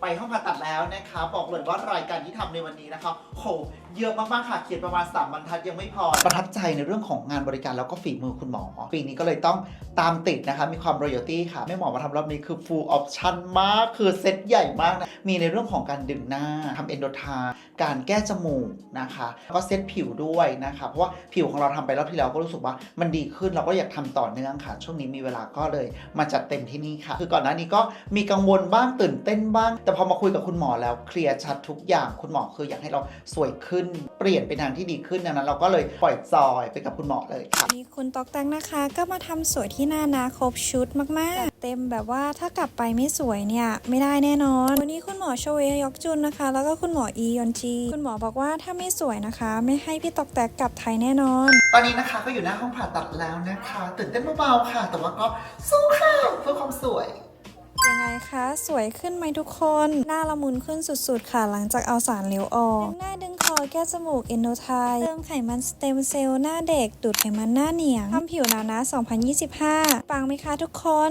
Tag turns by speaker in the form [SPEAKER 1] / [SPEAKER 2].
[SPEAKER 1] ไปห้องผ่าตัดแล้วนะคะบอกเลยว่ารายการที่ทำในวันนี้นะคะโหเยอะมากๆค่ะเขียนประมาณ3บรรทัดยังไม่พอ ประทับใจในเรื่องของงานบริการแล้วก็ฝีมือคุณหมอ ปีนี้ก็เลยต้องตามติดนะคะ มีความ royalty ค่ะแม่หมอมาทำรอบนี้คือ full option มาก คือเซตใหญ่มากนะ มีในเรื่องของการดึงหน้าทำเอนโดทาการแก้จมูกนะคะแล้วก็เซตผิวด้วยนะคะ เพราะว่าผิวของเราทำไปรอบที่แล้วก็รู้สึกว่ามันดีขึ้นเราก็อยากทำต่อเนื่องค่ะ ช่วงนี้มีเวลาก็เลยมาจัดเต็มที่นี่ค่ะ คือก่อนหน้านี้ก็มีกังวลบ้างตื่นเต้นบ้างแต่พอมาคุยกับคุณหมอแล้วเคลียร์ชัดทุกอย่างคุณหมอคืออยากให้เราสวยขึ้น เปลี่ยนไปทางที่ดีขึ้นดังนั้น เราก็เลยปล่อยจอยไปกับคุณหมอเลยค่ะ
[SPEAKER 2] วันนี้คุณตอกแตงนะคะ ก็มาทำสวยที่หน้านาครบชุดมากๆ เต็มแบบว่าถ้ากลับไปไม่สวยเนี่ยไม่ได้แน่นอน วันนี้คุณหมอโชเวยอกจุนนะคะ แล้วก็คุณหมออียอนจี คุณหมอบอกว่าถ้าไม่สวยนะคะ ไม่ให้พี่ตอกแตกกลับไทยแน่นอน
[SPEAKER 1] ตอนนี้นะคะก็อยู่หน้าห้องผ่าตัดแล้วนะคะ ตื่นเต้นเบาๆค่ะ แต่ว่าก็สู้ค่ะเพื่อความสวย
[SPEAKER 2] ยังไงคะ สวยขึ้นไหมทุกคน หน้าละมุนขึ้นสุดๆ ค่ะ หลังจากเอาสารเหลวออกงหน้าดึงคอแก้จมูกเอนโดไทเติมไขมันสเต็มเซลล์หน้าเด็ก ดูดไขมันหน้าเหนียงทำผิวหนานะ 2025 ปังไหมคะทุกคน